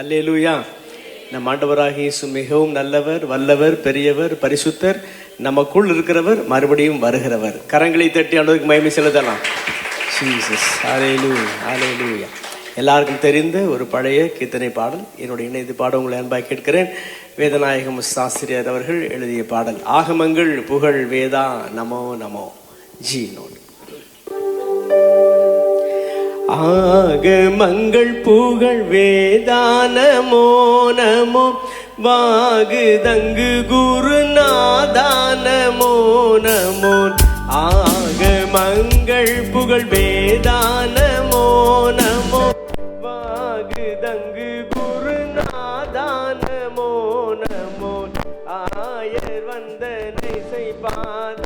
அல்லேலூயா. நம் ஆண்டவராக இயேசு மிகவும் நல்லவர் வல்லவர் பெரியவர் பரிசுத்தர். நமக்குள் இருக்கிறவர் மறுபடியும் வருகிறவர். கரங்களை தட்டி ஆண்டவருக்கு மகிமை செலுத்தலாம். ஜீசஸ் ஹalleluya ஹalleluya எல்லாருக்கும் தெரிந்த ஒரு பழைய கீர்த்தனை பாடல். என்னுடைய இணைந்து பாட உங்களை அன்பாய் கேட்கிறேன். வேதநாயகம் சாஸ்திரியார் அவர்கள் எழுதிய பாடல். ஆகமங்கள் புகழ் வேதா நமோ நமோ. ஜி நோட் ஆகமங்கள் புகழ் வேதானமோ நமோ வாகு தங்கு குருநாதானமோ நமோ. ஆகமங்கள் புகழ் வேதானமோ நமோ வாகு தங்கு குருநாதானமோ நமோ. ஆயர் வந்தனை செய்பாதானமோ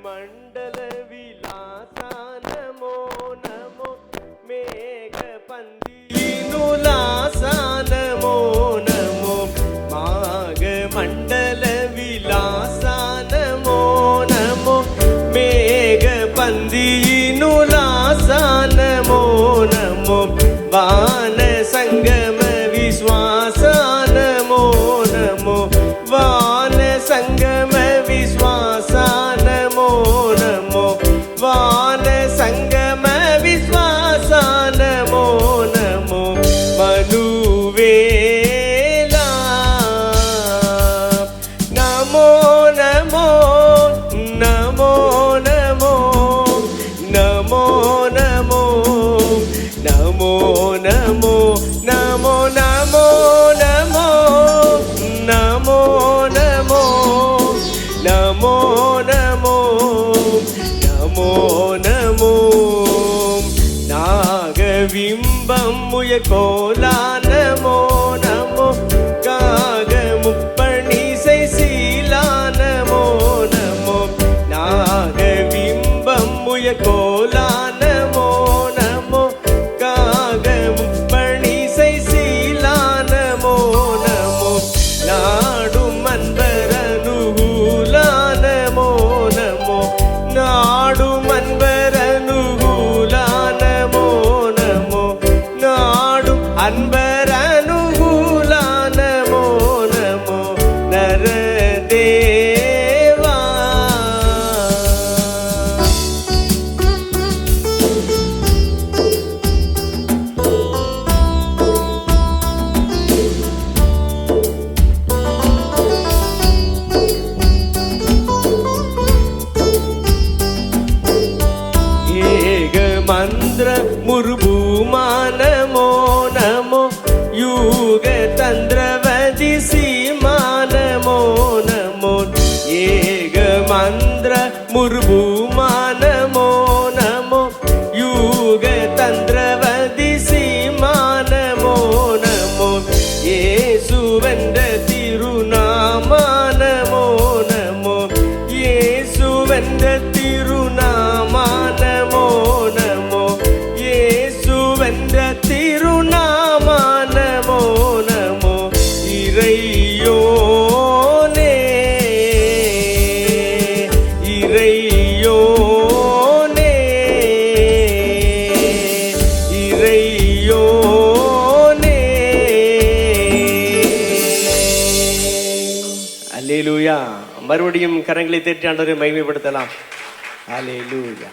மண்டல திவ்ய கோலான மோனமோ காக முப்பணிசை சீலான மோனமோ நாக பிம்பம் முய கோலான மோனமோ காக முப்பணிசை சீலான மோனமோ நாடும் அன்பரனுகூலான மோனமோ நாடும் ಮುರ್ಬುಮಾ ನಮೋ ನಮೋ ಯೂಗ ತಂತ್ರವದಿ ಸೀಮಾ ನಮೋ ನಮೋ ಯೇಸುವನ್ மறுபடியும் கரங்களை தேற்றி ஆண்டவரை மகிமைப்படுத்தலாம். அலே லூயா